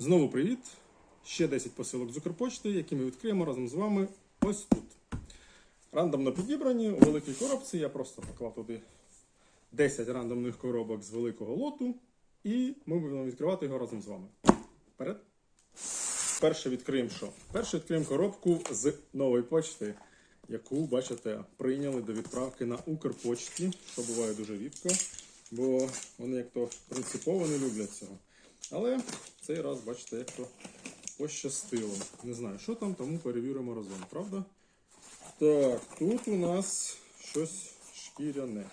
Знову привіт! Ще 10 посилок з Укрпочти, які ми відкриємо разом з вами ось тут. Рандомно підібрані у великій коробці. Я просто поклав туди 10 рандомних коробок з великого лоту, і ми будемо відкривати його разом з вами. Вперед! Перше відкриємо що? Перше відкриємо коробку з нової почти, яку, бачите, прийняли до відправки на Укрпочті, що буває дуже рідко, бо вони як то принципово не люблять цього. Але цей раз, бачите, як то пощастило. Не знаю, що там, тому перевіримо разом, правда? Так, тут у нас щось шкіряне.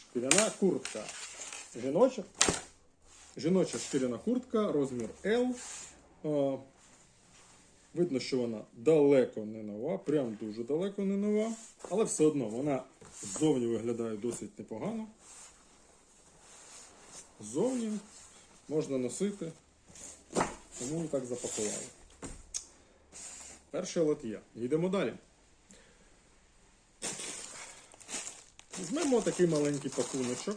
Шкіряна куртка. Жіноча. Жіноча шкіряна куртка, розмір L. А, видно, що вона далеко не нова, прям дуже далеко не нова. Але все одно вона ззовні виглядає досить непогано. Ззовні можна носити, тому так запакували. Перший лот. Йдемо далі. Візьмемо такий маленький пакуночок.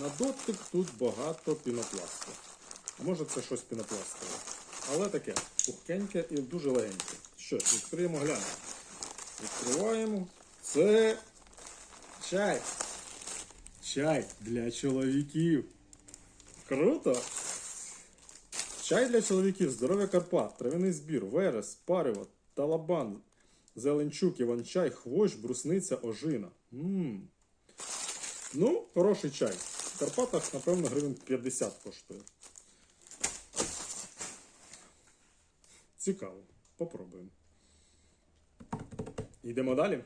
На дотик тут багато пінопласту. Може це щось пінопластове. Але таке пухкеньке і дуже легеньке. Що, відкриємо, глянемо. Відкриваємо. Це чай. Чай для чоловіків. Круто! Чай для чоловіків, здоров'я Карпат, трав'яний збір, верес, париво, талабан, зеленчук, іван-чай, хвощ, брусниця, ожина. Ммм. Ну, хороший чай. В Карпатах, напевно, гривень 50 коштує. Цікаво. Попробуємо. Йдемо далі.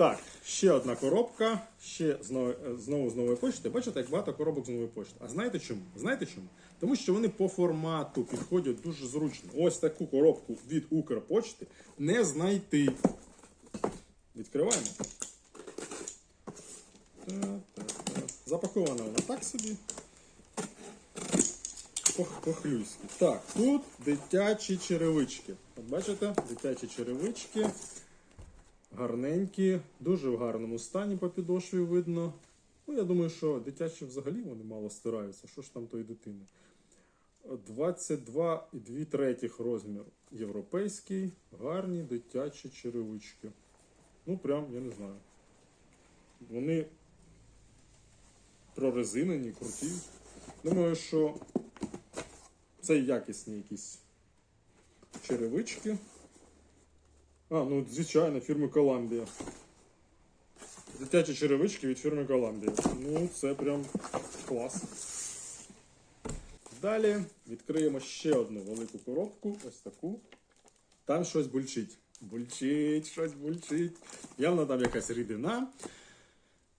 Так, ще одна коробка, ще знову, знову з нової почти. Бачите, як багато коробок з нової почти. А знаєте чому? Знаєте чому? Тому що вони по формату підходять дуже зручно. Ось таку коробку від Укрпочти не знайти. Відкриваємо. Запакована вона так собі. Пох- Похлюйськи. Так, тут дитячі черевички. От бачите, дитячі черевички. Гарненькі, дуже в гарному стані по підошві видно. Ну, я думаю, що дитячі взагалі вони мало стираються. Що ж там тої дитини? 22,2 третіх розмір європейський, гарні дитячі черевички. Ну, прям, я не знаю. Вони прорезинені, круті. Думаю, що це якісні якісь черевички. А, ну звичайно, фірми Коламбія. Дитячі черевички від фірми Коламбія. Ну, це прям клас. Далі відкриємо ще одну велику коробку, ось таку. Там щось бульчить. Бульчить, щось бульчить. Явно там якась рідина.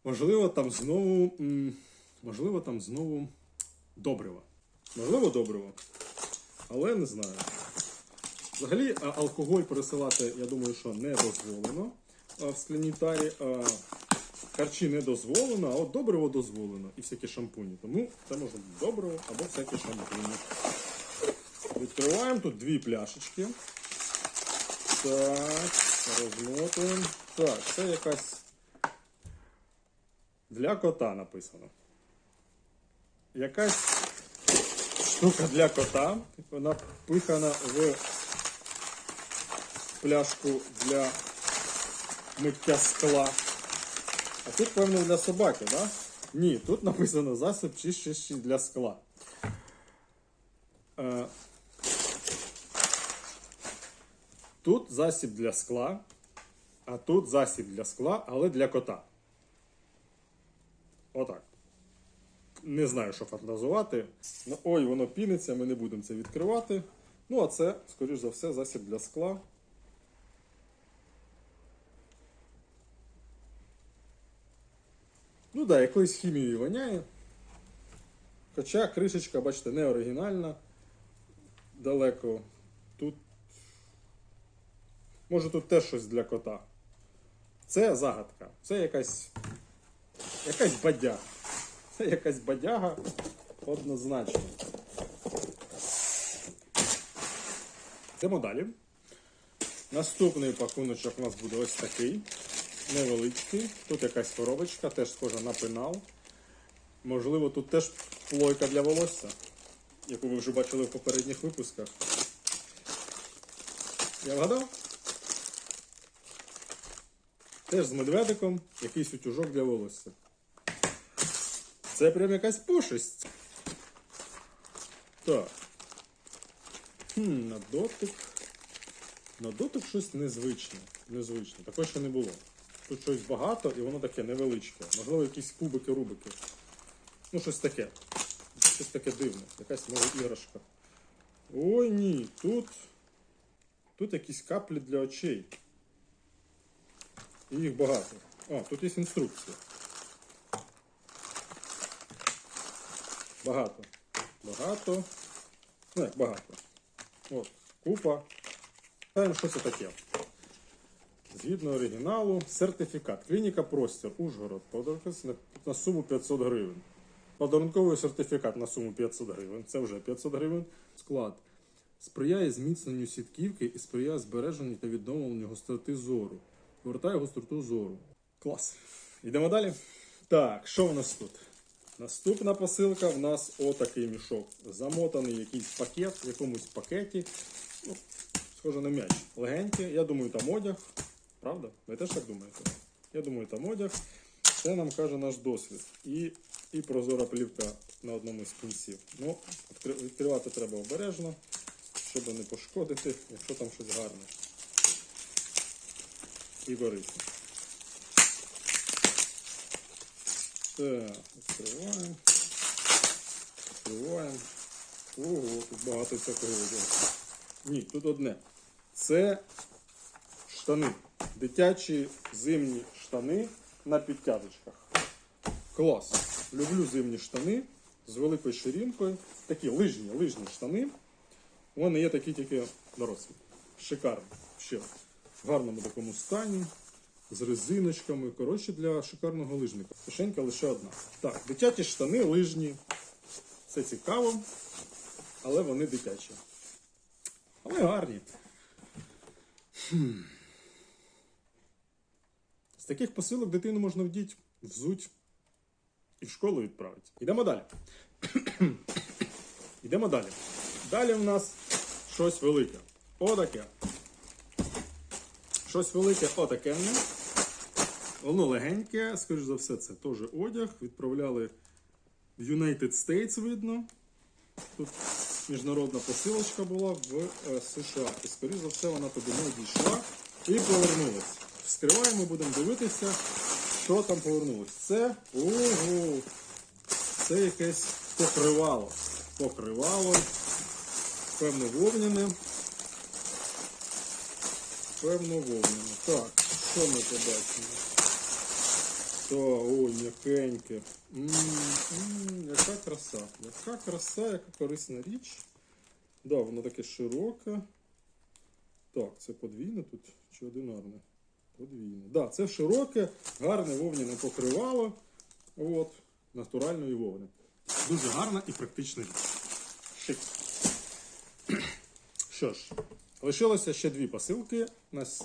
Можливо, там знову. Можливо, там знову добриво. Можливо, добриво. Але не знаю. Взагалі, алкоголь пересилати, я думаю, що не дозволено в скляній тарі. Харчі не дозволено, а от добриво дозволено і всякі шампуні. Тому це може бути добриво або всякі шампуні. Відкриваємо тут дві пляшечки. Так, розмотуємо. Так, це якась для кота написано. Якась штука для кота. Вона пихана в пляшку для миття скла. А тут, певно, для собаки, так? Да? Ні, тут написано засіб чищащий для скла. Е, Тут засіб для скла, а тут засіб для скла, але для кота. Отак. Не знаю, що фантазувати. Ну, ой, воно піниться, ми не будемо це відкривати. Ну, а це, скоріш за все, засіб для скла. Ну так, да, якоюсь хімією воняє. Хоча кришечка, бачите, не оригінальна. Далеко. Тут. Може тут теж щось для кота. Це загадка. Це якась. Якась бадяга. Це якась бадяга однозначно. Йдемо далі. Наступний пакуночок у нас буде ось такий. Невеличкий. Тут якась коробочка, теж схожа на пенал. Можливо, тут теж плойка для волосся, яку ви вже бачили в попередніх випусках. Я вгадав? Теж з медведиком якийсь утюжок для волосся. Це прям якась пошесть. Так. Хм, на дотик. На дотик щось незвичне. Незвичне. Такого ще не було. Тут щось багато і воно таке невеличке. Можливо, якісь кубики, рубики. Ну, щось таке. Щось таке дивне. Якась може іграшка. Ой ні, тут. Тут якісь каплі для очей. І їх багато. А, тут є інструкція. Багато. Багато. Ну, як багато. От, купа. Знаємо, що це таке. Згідно оригіналу, сертифікат. Клініка Простір, Ужгород. На суму 500 гривень. Подарунковий сертифікат на суму 500 гривень. Це вже 500 гривень. Склад. Сприяє зміцненню сітківки і сприяє збереженню та відновленню гостроти зору. Повертає гостроту зору. Клас. Йдемо далі. Так, що в нас тут? Наступна посилка в нас отакий мішок. Замотаний якийсь пакет в якомусь пакеті. Ну, схоже на м'яч. Легенький. Я думаю, там одяг. Правда? Ви теж так думаєте? Я думаю, там одяг. Це нам каже наш досвід. І, і прозора плівка на одному з кінців. Ну, відкривати треба обережно, щоб не пошкодити, якщо там щось гарне. І корисне. Так, відкриваємо. Відкриваємо. Ого, тут багато всякого. Ні, тут одне. Це штани. Дитячі зимні штани на підтяжечках. Клас. Люблю зимні штани з великою ширинкою. Такі лижні, лижні штани. Мене є такі тільки дорослі. Шикарні. Ще в гарному такому стані. З резиночками. Коротше, для шикарного лижника. Кишенька лише одна. Так, дитячі штани, лижні. Це цікаво, але вони дитячі. Але гарні. Хм. Таких посилок дитину можна вдіть, взуть і в школу відправити. Йдемо далі. Йдемо далі. Далі в нас щось велике. Отаке. Щось велике, отаке. Воно легеньке, скоріш за все, це теж одяг. Відправляли в United States, видно. Тут міжнародна посилочка була в е, США. І, скоріш за все, вона туди не дійшла і повернулась. Вскриваємо, будемо дивитися, що там повернулось. Це ого, це якесь покривало. Покривало. Певно, вовняне. Певно, вовняне. Так, що ми побачимо? Та, ой, м'якеньке. Яка краса. Яка краса, яка корисна річ. Да, воно таке широке. Так, це подвійне тут чи одинарне? Подвійне. Да, це широке, гарне вовняне покривало. От, натуральної вовни. Дуже гарна і практична річ. Шик. Що ж, лишилося ще дві посилки. У нас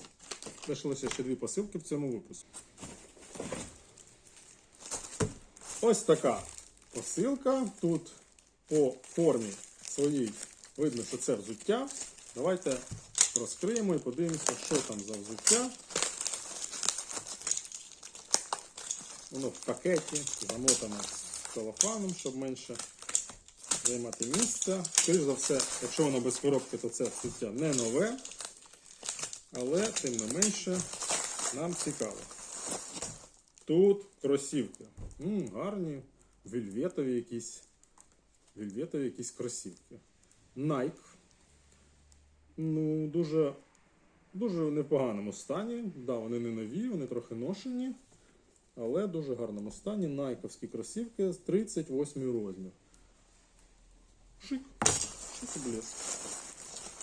лишилося ще дві посилки в цьому випуску. Ось така посилка. Тут по формі своїй видно, що це взуття. Давайте розкриємо і подивимося, що там за взуття. Воно в пакеті, замотане целофаном, щоб менше займати місце. Скоріше за все, якщо воно без коробки, то це взуття не нове. Але тим не менше нам цікаво. Тут кросівки. М, гарні, вельветові якісь. Вельветові якісь кросівки. Nike. Ну, дуже, дуже в непоганому стані. Да, вони не нові, вони трохи ношені. Але в дуже гарному стані. Найковські кросівки з 38 розмір. Шик. Шик і блеск.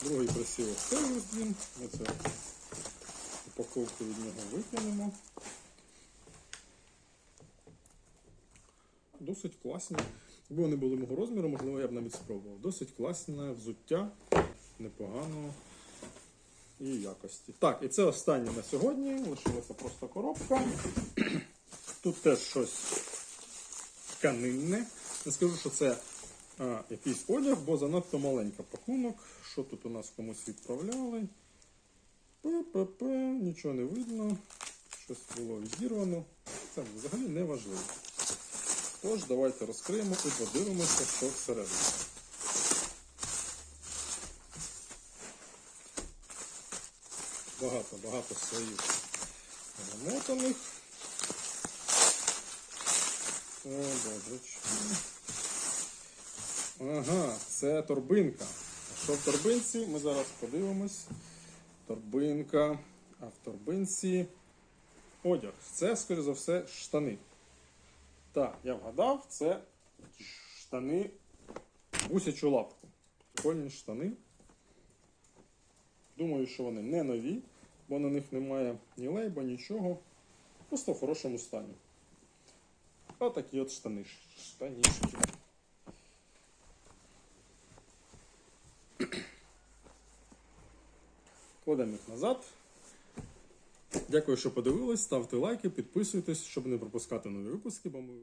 Другий теж ось він. Ми це упаковку від нього викинемо. Досить класні. Якби вони були мого розміру, можливо, я б навіть спробував. Досить класне взуття, непоганого і якості. Так, і це останнє на сьогодні. Лишилася просто коробка. Тут теж щось тканинне. Не скажу, що це а, якийсь одяг, бо занадто маленька пакунок. Що тут у нас комусь відправляли? П-п-п, нічого не видно. Щось було відірвано. Це взагалі не важливо. Тож, давайте розкриємо і подивимося, що всередині. Багато, багато слоїв замотаних. Ага, це торбинка. Що в торбинці? Ми зараз подивимось. Торбинка. А в торбинці одяг. Це, скоріше за все, штани. Так, я вгадав, це штани гусячу лапку. Прикольні штани. Думаю, що вони не нові, бо на них немає ні лейба, нічого. Просто в хорошому стані. Отакі от штани. Штанішки. Кладемо їх назад. Дякую, що подивились. Ставте лайки, підписуйтесь, щоб не пропускати нові випуски, бо ми.